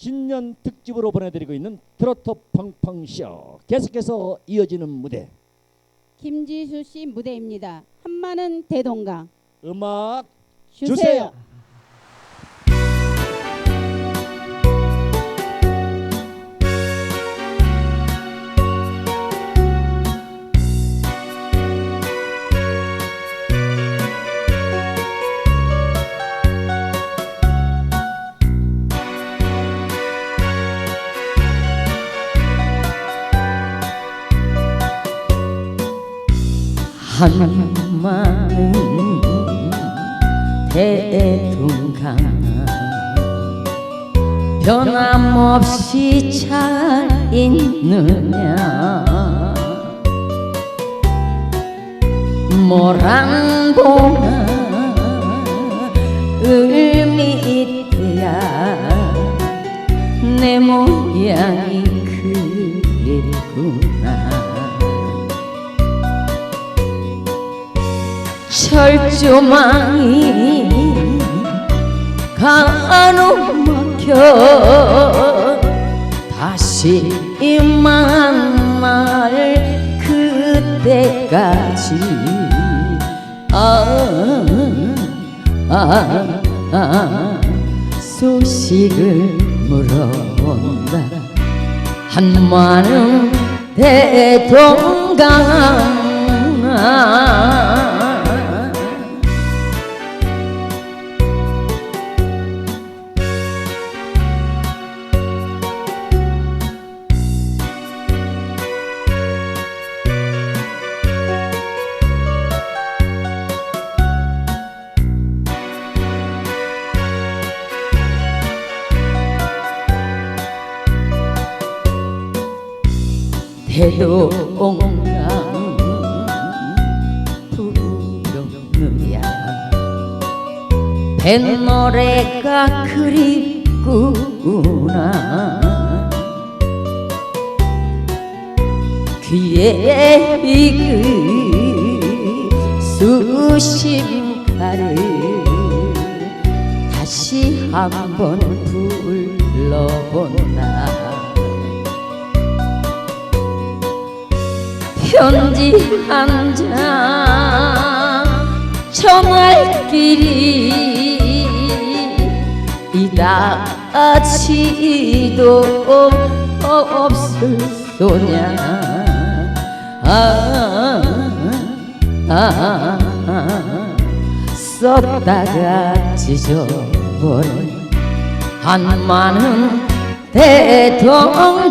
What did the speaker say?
신년 특집으로 보내드리고 있는 트로트 팡팡쇼 계속해서 이어지는 무대 김지수 씨 무대입니다. 한마는 대동강 음악 주세요. 주세요. 한마는 대동강 변함없이 잘 있느냐. 모란봉아 의미 있대야. 내 모양이 철조망이 가로막혀 다시 만날 그때까지. 아, 아, 아, 소식을 물어본다. 한마는 대동강 대동강 부르느냐. 뱃노래가 그립구나. 귀에 익은 수심가를 다시 한번 불러본다 편지 한 장. 청할길이 이다치도 없을 소냐. 아, 아, 아, 썼다가 찢어버린 한마는 대동강